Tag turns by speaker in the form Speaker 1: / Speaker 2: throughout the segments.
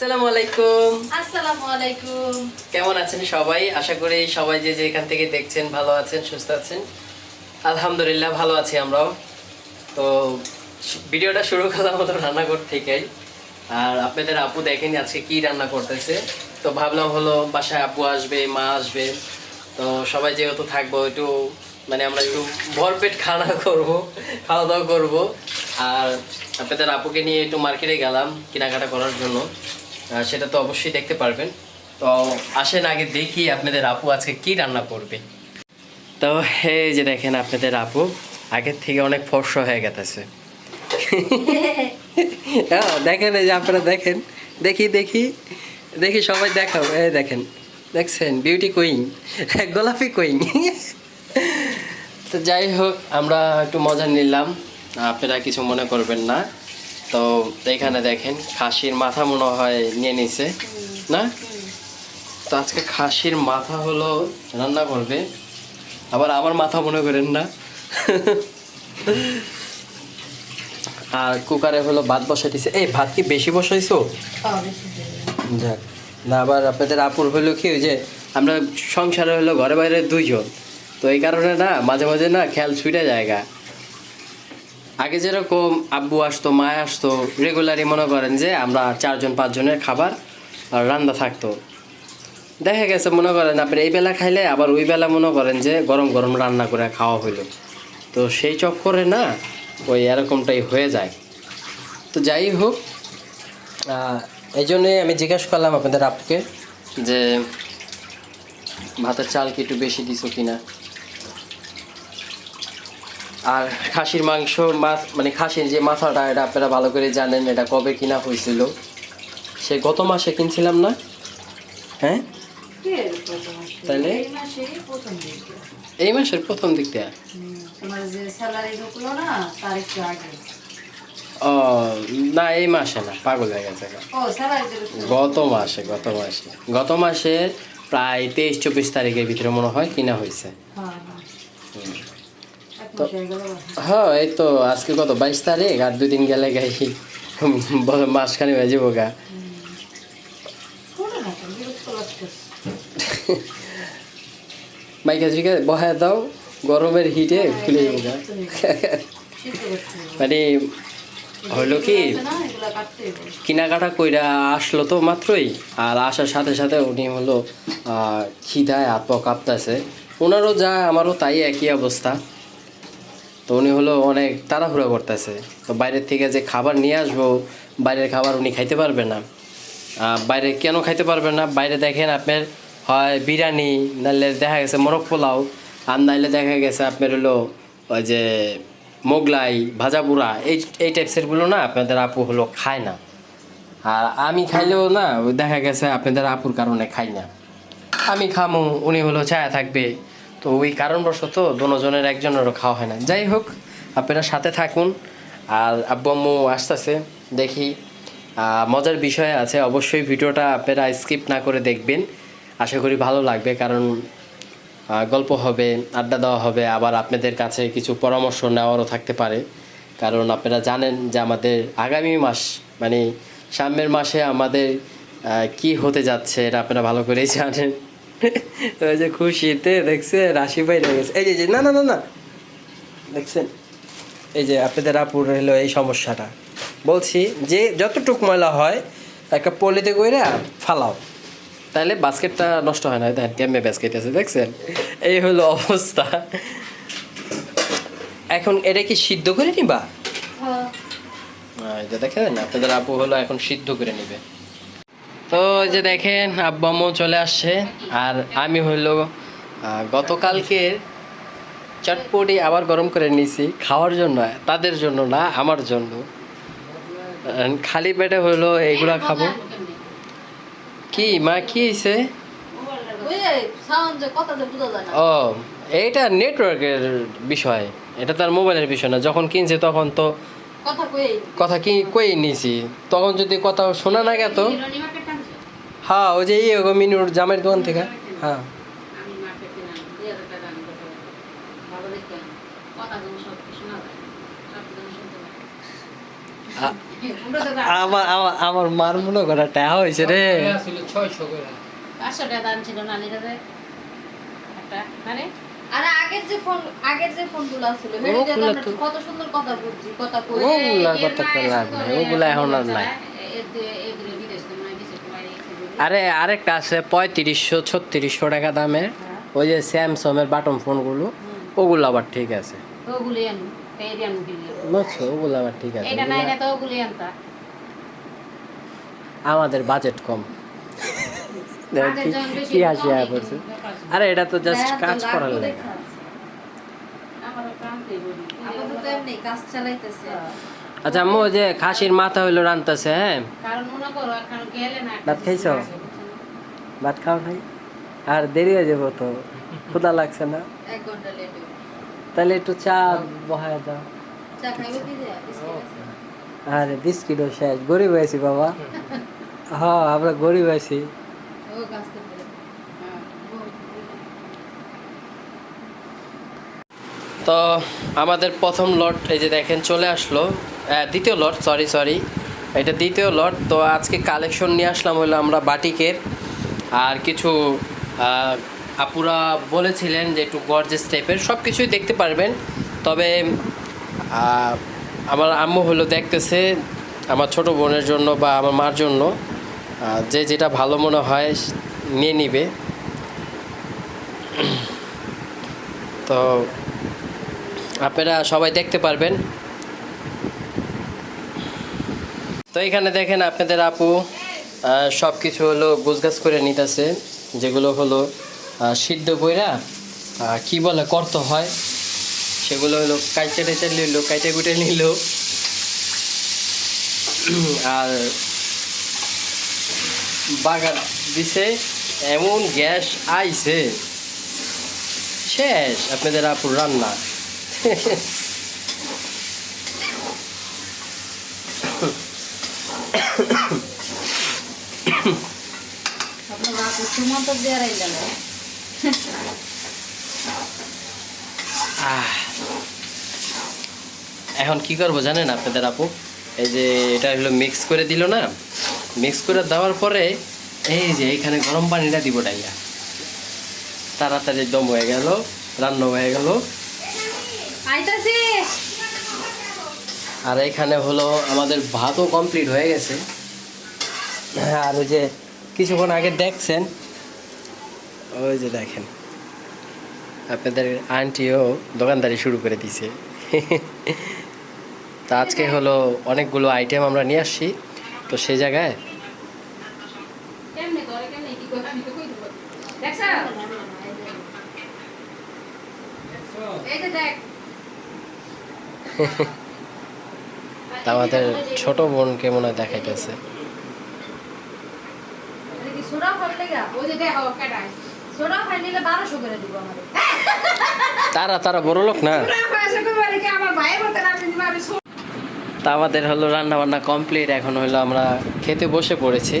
Speaker 1: আসসালামু আলাইকুম।
Speaker 2: আসসালামু আলাইকুম।
Speaker 1: কেমন আছেন সবাই? আশা করি সবাই যে যে এখান থেকে দেখছেন ভালো আছেন সুস্থ আছেন। আলহামদুলিল্লাহ ভালো আছি আমরাও। তো ভিডিওটা শুরু করলাম হলো রান্নাঘর থেকেই। আর আপনাদের আপু দেখেনি আজকে কি রান্না করতেছে? তো ভাবলাম হলো বাসায় আপু আসবে মা আসবে। তো সবাই যেহেতু থাকব একটু মানে আমরা একটু ভরপেট খানা করব খাওয়া দাওয়া করব। আর আপনাদের আপুকে নিয়ে একটু মার্কেটে গেলাম কেনাকাটা করার জন্য। সেটা তো অবশ্যই দেখতে পারবেন। তো আসেন আগে দেখি আপনাদের আপু আজকে কি রান্না করবে। তো এই যে দেখেন আপনাদের আপু আগের থেকে অনেক ফর্স হয়ে গেছে। দেখেন এই যে আপনারা দেখেন দেখি দেখি দেখি সবাই দেখাও। এই দেখেন দেখছেন? বিউটি কুইং গোলাপি কুইং তো যাই হোক আমরা একটু মজা নিলাম। আপনারা কিছু মনে করবেন না। তো এখানে দেখেন খাসির মাথা মনে হয় নিয়ে নিছে না? তো আজকে খাসির মাথা হলো রান্না করবে আবার আমার মাথা মনে করেন না। আর কুকারে হলো ভাত বসাই দিছে। এই ভাত কি বেশি বসাইছো? যাক না আবার আপনাদের আপুর হলো কি যে আমরা সংসারে হলো ঘরে বাইরে দুইজন। তো এই কারণে না মাঝে মাঝে না খেয়াল ছুটে জায়গা আগে যেরকম আব্বু আসতো, মা আসতো রেগুলারই মনে করেন যে আমরা চারজন, পাঁচজনের খাবার রান্না থাকতো। দেখা গেছে মনে করেন আপনি এই বেলা খাইলে আবার ওই বেলা মনে করেন যে গরম গরম রান্না করে খাওয়া হইল। তো সেই চক্করে না ওই এরকমটাই হয়ে যায়। তো যাই হোক এই জন্যই আমি জিজ্ঞেস করলাম আপনাদের আপুকে যে ভাতের চাল কি একটু বেশি দিছো কিনা। আর খাসির মাংস মাছ মানে খাসির যে মাথাটা এটা আপনারা ভালো করে জানেন এটা কবে কিনা হয়েছিল। সে গত মাসে কিনছিলাম না? হ্যাঁ? তাহলে?
Speaker 2: এই মাসে
Speaker 1: মাসের প্রথম দিক দিয়ে? ও না এই মাসে না পাগল হয়ে গেছে গত মাসে গত মাসে। গত মাসের প্রায় তেইশ চব্বিশ তারিখের ভিতরে মনে হয় কিনা হয়েছে।
Speaker 2: হ্যাঁ
Speaker 1: এই তো আজকে কত? বাইশ তারিখ? আর দুই দিন গেলে গাই মাসখানি হয়ে যাব গা। মাইকা ঝিকে বহায় দাও, গরমের হিটে খুলে যাব গা। মানে হইল কি, কেনাকাটা কইরা আসলো তো মাত্রই, আর আসার সাথে সাথে উনি হলো খিদায় পা কাঁপতেছে ওনারও যা, আমারও তাই একই অবস্থা। তো উনি হলো অনেক তাড়াহুড়া করতেছে। তো বাইরের থেকে যে খাবার নিয়ে আসব, বাইরের খাবার উনি খাইতে পারবে না। বাইরে কেন খাইতে পারবে না? বাইরে দেখেন আপনার হয় বিরিয়ানি, নাহলে দেখা গেছে মোরগ পোলাও, আর নাহলে দেখা গেছে আপনার হলো ওই যে মোগলাই, ভাজা পুরা এই এই টাইপসেরগুলো না আপনাদের আপু হলো খায় না। আর আমি খাইলেও না, দেখা গেছে আপনাদের আপুর কারণে খাই না। আমি খামু, উনি হলো ছায়া থাকবে। তো ওই কারণবশত দুজনের একজনেরও খাওয়া হয় না। যাই হোক, আপনারা সাথে থাকুন। আর আব্বু আম্মু আসতেছে, দেখি মজার বিষয় আছে, অবশ্যই ভিডিওটা আপনারা স্কিপ না করে দেখবেন। আশা করি ভালো লাগবে, কারণ গল্প হবে, আড্ডা দেওয়া হবে, আবার আপনাদের কাছে কিছু পরামর্শ নেওয়ারও থাকতে পারে। কারণ আপনারা জানেন যে আমাদের আগামী মাস মানে সামনের মাসে আমাদের কি হতে যাচ্ছে, এটা আপনারা ভালো করেই জানেন। ওই যে খুশিতে দেখছে রাশি পাই গেছে। এই যে- যে না না না না। দেখছেন? এই যে আপনাদের আপুর হলো এই সমস্যাটা। বলছি যে যতটুক ময়লা হয় একটা পলিতে কইরা ফালাও। তাহলে বাস্কেটটা নষ্ট হয় না দেখেন কেমনে বাস্কেট আছে দেখছেন? এই হলো অবস্থা। এখন এটা কি সিদ্ধ করে নিবা?
Speaker 2: হ্যাঁ।
Speaker 1: এই দেখেন আপনাদের আপু হলো এখন সিদ্ধ করে নিবে। তো যে দেখেন আব্বু আম্মু চলে আসছে। আর আমি আহ, গতকালকের চটপটি আবার গরম করে নিয়েছি খাওয়ার জন্য তাদের জন্য না আমার জন্য। খালি পেটে হলো এগুলা খাব। কি মা কি হয়েছে ও এইটা নেটওয়ার্কের বিষয় এটা তার মোবাইলের বিষয় না যখন কিনছে তখন তো
Speaker 2: কথা
Speaker 1: কথা কি কই নিছি? তখন যদি কথা শোনা না গেত হ্যাঁ ওই যে ইয়ে মিনুর জামাইয়ের দোকান থেকে হ্যাঁ
Speaker 2: আমরা
Speaker 1: মার মনে করা টাকা হয়েছে রে
Speaker 3: ছয়শো করে
Speaker 2: পাঁচশো টাকা দাম ছিল নানিটাতে একটা মানে
Speaker 4: আর আগের যে ফোন আগের যে ফোনগুলো ছিল কত সুন্দর কথা বলছি কথা কই
Speaker 1: ওগুলা কথা তো লাভ নাই ওগুলা এখন আর নাই আরে আরেকটা আছে পঁয়ত্রিশশো ছত্রিশশো টাকা দামের। ওই যে স্যামসং এর বাটন ফোনগুলো ওগুলো আবার ঠিক আছে। বুঝছ? ওগুলো আবার ঠিক আছে।
Speaker 2: এটা নাই না
Speaker 1: ওগুলা-
Speaker 2: তো ওগুলি আনতা।
Speaker 1: আমাদের বাজেট কম। কি হাসি আয়া করছে আরে এটা তো জাস্ট
Speaker 4: হ্যাঁ,
Speaker 1: কাজ করার লাগে।
Speaker 4: কাজ চালাইতেছে।
Speaker 1: আচ্ছা আম্মু যে খাসির মাথা হইল রানতেছে হ্যাঁ?
Speaker 2: কারণ মনে করো এখন গেলে না
Speaker 1: ভাত খাইছো? ভাত খাও নাই? আর দেরি হয়ে যাব তো ক্ষুদা লাগছে না?
Speaker 4: এক ঘণ্টা লেট
Speaker 1: তাহলে একটু চা বহায় দাও।
Speaker 4: চা খাইবো কি দেয়া আছে।
Speaker 1: আরে বিস্কিটও শেষ। গরিব হয়েছি বাবা। হ্যাঁ আমরা গরিব
Speaker 4: কাজ
Speaker 1: তো আমাদের প্রথম লট এই যে দেখেন চলে আসলো। দ্বিতীয় লট সরি সরি এটা দ্বিতীয় লট, তো আজকে কালেকশন নিয়ে আসলাম হলো আমরা বাটিকের। আর কিছু আপুরা বলেছিলেন যে একটু গর্জেস টাইপের সব কিছুই দেখতে পারবেন। তবে আমার আম্মু হলো দেখতেছে আমার ছোট বোনের জন্য বা আমার মার জন্য যে যেটা ভালো মনে হয় নিয়ে নিবে। তো, আপনারা সবাই দেখতে পারবেন। তো এখানে দেখেন আপনাদের আপু সব কিছু হলো গোছগাছ করে নিতেছে, যেগুলো হলো সিদ্ধ বইরা কি বলে করতে হয়, সেগুলো হলো কাইচে টেচে নিল, কাইটে কুটে নিল। আর বাগান দিছে, এমন গ্যাস আইছে। শেষ, আপনাদের আপুর রান্না।
Speaker 4: সুমন্ত দেয়ার গেল।
Speaker 1: আহ। এখন কি করব জানেন আপনাদের আপু? এই যে এটা হলো মিক্স করে দিল না? মিক্স করে দেওয়ার পরে এই যে এখানে গরম পানিটা দিব ডাইয়া। তাড়াতাড়ি দম হয়ে গেল রান্না হয়ে গেল। আর এখানে হলো আমাদের ভাতও কমপ্লিট হয়ে গেছে। আর ওই যে কিছুক্ষণ আগে দেখছেন। ওই যে দেখেন। আপনাদের আন্টিও দোকানদারি শুরু করে দিছে। তা আজকে হলো অনেকগুলো আইটেম আমরা নিয়ে আসছি। তো সেই জায়গায়
Speaker 2: কেমনে করে কেমনে? কি করে আমি তো কই দেব দেখছ এই যে দেখ
Speaker 1: তা আমাদের ছোট বোনকে মনে হয় দেখাইতেছে
Speaker 4: এটা কি সোডা ফল লেগা
Speaker 2: ওই যে দেখো কাটাই
Speaker 4: সোডা ফাই নিলে বারোশো করে দিব আমাদের
Speaker 1: তারা তারা বড় লোক না? তা আমাদের হলো রান্না বান্না কমপ্লিট এখন হলো আমরা খেতে বসে পড়েছি।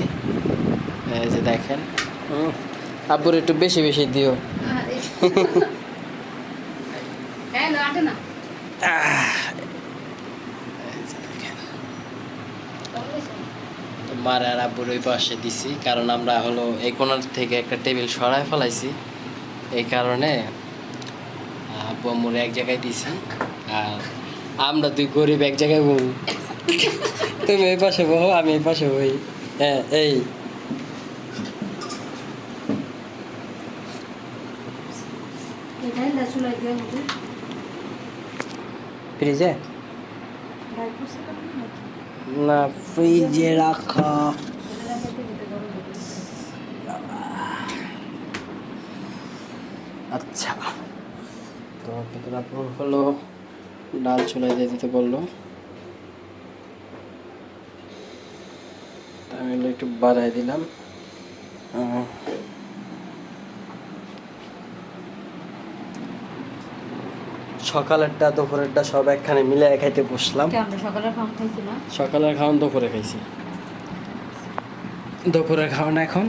Speaker 1: এই যে দেখেন। আব্বুর একটু বেশি বেশি দিও
Speaker 2: হ্যাঁ না আটে না
Speaker 1: তো মার আর আব্বুর ওই পাশে দিছি। কারণ আমরা হলো এই কোনার থেকে একটা টেবিল সরায় ফেলাইছি। এই কারণে আব্বু আম্মুর এক জায়গায় দিছি। আর আমরা দুই গরিব এক জায়গায় বউ। তুমি এই পাশে বহো আমি এই পাশে বই। হ্যাঁ এই। ফ্রিজে
Speaker 4: ভাই পুষে কাটুন না
Speaker 1: না ফ্রিজে রাখা। আচ্ছা তো আপনার হলো ডাল চুলাই দিয়ে দিতে বলল। আমি একটু বাড়াই দিলাম। সকালেরটা দুপুরেরটা সব একখানে মিলে খাইতে বসলাম। সকালের খাওয়ান দুপুরে খাইছি। দুপুরের খাওয়ান এখন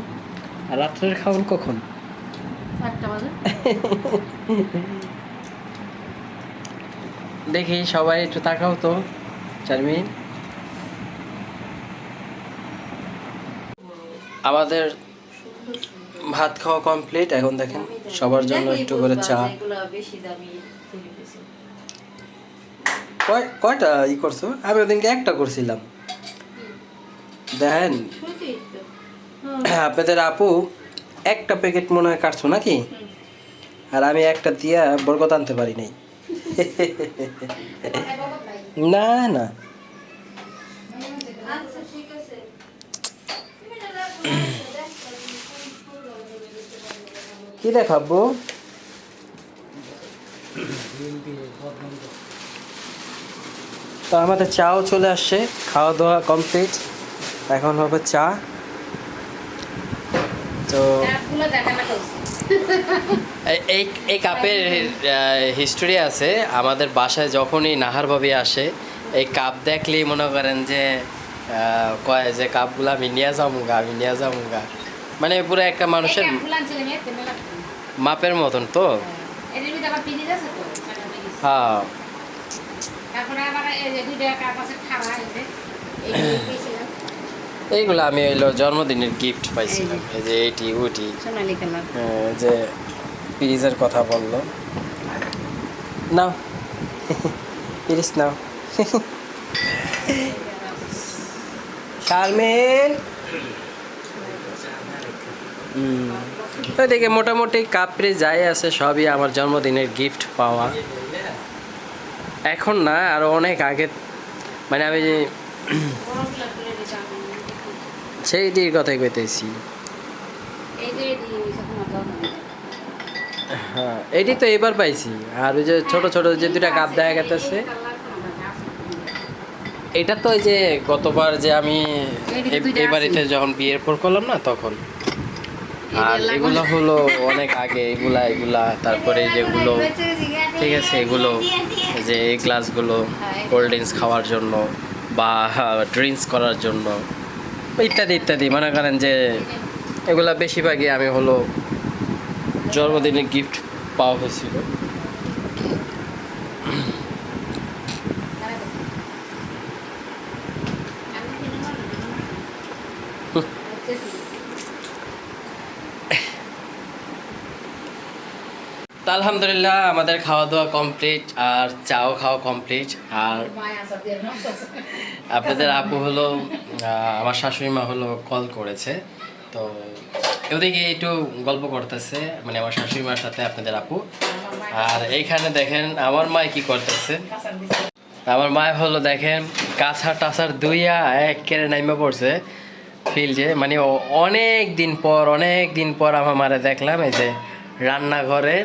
Speaker 1: রাত্রের খাওয়ান কখন? দেখি সবাই একটু তাকাও তো চারমিন। আমাদের ভাত খাওয়া কমপ্লিট এখন দেখেন সবার জন্য একটু করে চা। কয়, কয়টা ই করছ? আমি ওদিনকে একটা করছিলাম। দেখেন। আপনাদের আপু একটা প্যাকেট মনে হয় কাটছো নাকি? আর আমি একটা দিয়া বরকত আনতে পারি নাই। না না। কি দেখাবো? তো আমাদের চাও চলে আসছে খাওয়া দাওয়া কমপ্লিট এখন হবে চা। তো এই- এই এই কাপের হিস্টোরি আছে। আমাদের বাসায় যখনই নাহার ভাবি আসে এই কাপ দেখলেই মনে করেন যে কয় যে কাপগুলো আমি নিয়ে যাবুগা আমি নিয়ে যাবুগা মানে পুরো একটা মানুষের। মাপের মতন তো। হ্যাঁ
Speaker 2: তারপরে আবার এই যে দুইটা কাপ আছে খাওয়া এই যে এইগুলো
Speaker 1: আমি হইল জন্মদিনের গিফট পাইছিলাম। এই যে। এইটি ওটি আহ, যে পিরিজের কথা বলল। নাও। পিরিজ নাও। শারমিন! ওইদিকে মোটামুটি কাপড়ে যাই আছে সবই আমার জন্মদিনের গিফট পাওয়া। এখন না আরও অনেক আগে মানে আমি যে সেই দিয়ে কথাই কইতেছি
Speaker 2: হয়।
Speaker 1: এটি তো এবার পাইছি আর ওই যে ছোট ছোট যে দুটা কাপ দেখা গেতেছে। এটা তো ওই যে গতবার যে আমি
Speaker 2: এবার
Speaker 1: এ-
Speaker 2: দুইটা
Speaker 1: এই বাড়িতে
Speaker 2: আছে।
Speaker 1: যখন বিয়ের পর করলাম না তখন আর
Speaker 2: এগুলো
Speaker 1: হলো অনেক আগে এগুলা এগুলা তারপরে যেগুলো ঠিক আছে, এগুলো যে এই গ্লাসগুলো কোল্ড ড্রিঙ্কস খাওয়ার জন্য বা ড্রিঙ্কস করার জন্য, ইত্যাদি ইত্যাদি। মনে করেন যে এগুলা বেশিরভাগই আমি হলো জন্মদিনে গিফট পাওয়া হয়েছিল তো আলহামদুলিল্লাহ আমাদের খাওয়া দাওয়া কমপ্লিট আর চাও খাওয়া কমপ্লিট আর আপনাদের আপু হলো আমার শাশুড়ি মা হলো কল করেছে। তো ওদিকে একটু গল্প করতেছে মানে আমার শাশুড়ি মার সাথে আপনাদের আপু। আর এইখানে দেখেন আমার মা কি করতেছে। আমার মা হলো দেখেন কাছার টাছার দুইয়া এক কেড়ে নাইমে পড়ছে ফিল্ডে মানে অনেক দিন পর অনেক দিন পর আমার মারে দেখলাম এই যে রান্নাঘরে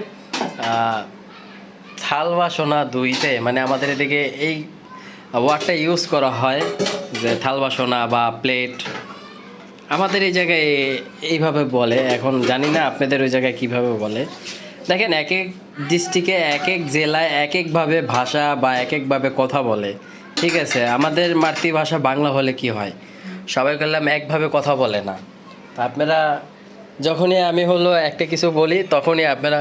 Speaker 1: থাল বাসনা ধুইতে মানে আমাদের এদিকে এই ওয়ার্ডটা ইউজ করা হয় যে থাল বাসনা বা প্লেট আমাদের এই জায়গায় এইভাবে বলে, এখন জানি না আপনাদের ওই জায়গায় কীভাবে বলে। দেখেন, এক এক ডিস্ট্রিক্টে এক এক জেলায় এক একভাবে ভাষা বা এক একভাবে কথা বলে, ঠিক আছে? আমাদের মাতৃভাষা বাংলা হলে কি হয়? সবাই করলাম একভাবে কথা বলে না। আপনারা, যখনই আমি হলো একটা কিছু বলি, তখনই আপনারা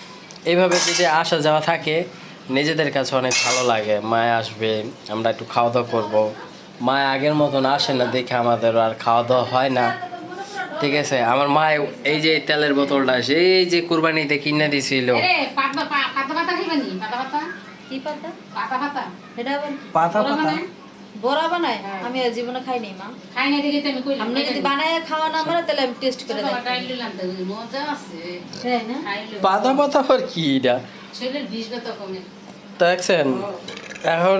Speaker 1: এইভাবে যদি আসা যাওয়া থাকে নিজেদের কাছে অনেক ভালো লাগে। মায় আসবে আমরা একটু খাওয়া দাওয়া করব। মায় আগের মতন আসে না দেখে আমাদের আর খাওয়া দাওয়া হয় না। ঠিক আছে? আমার মা এই যে তেলের বোতলটা সেই যে কুরবানিতে কিনে দিছিল।
Speaker 2: আরে পাতা পাতা। বড় বানায়?
Speaker 4: বানায়? আমি জীবনে খাইনি মা।
Speaker 2: খাই না দেখে আমি কইলাম
Speaker 4: আপনি যদি বানায় খাওয়া না পারে তাহলে আমি টেস্ট করে দেখি
Speaker 2: মজা আছে।
Speaker 4: তাই না?
Speaker 1: পাতা পাতা কি এটা?
Speaker 2: শরীরের বিষ ব্যথা কমে।
Speaker 1: দেখছেন এখন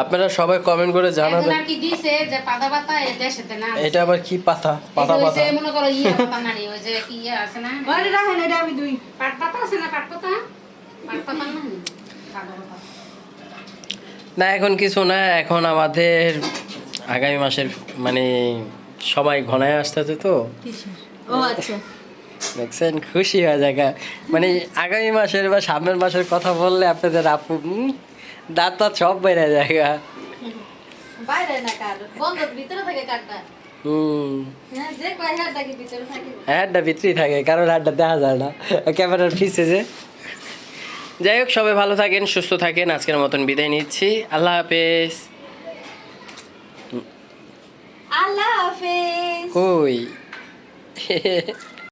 Speaker 1: আপনারা সবাই কমেন্ট করে জানাবেন।
Speaker 2: আর কি দিছে যে পাতা পাতা এই দেশেতে না
Speaker 1: এটা আবার কি পাতা? পাতা
Speaker 2: এই
Speaker 1: পাতা
Speaker 2: যে মনে করো ইয়ে পাতা নানি ওই যে কি ইয়ে আছে না?
Speaker 4: আরে রাখেন এটা আমি দুই।
Speaker 2: পাট পাতা আছে না পাট পাতা? পাট পাতা না পাতা পাতা
Speaker 1: না এখন কিছু না এখন আমাদের আগামী মাসের মানে সবাই ঘনায় আসতেছে তো।
Speaker 4: ও আচ্ছা।
Speaker 1: দেখছেন? খুশি হয়ে জায়গা মানে আগামী মাসের বা সামনের মাসের কথা বললে আপনাদের আপু দাঁত তাত সব বেড়ে জায়গা
Speaker 4: হ্যাঁ থাকে?
Speaker 1: ভিতরেই থাকে কারণ হ্যাডটা দেখা যায় না। ক্যামেরার পিছে যে। যাই হোক সবাই ভালো থাকেন সুস্থ থাকেন। আজকের মতন বিদায় নিচ্ছি। আল্লাহ হাফেজ।
Speaker 4: আল্লাহ হাফেজ।
Speaker 1: কই?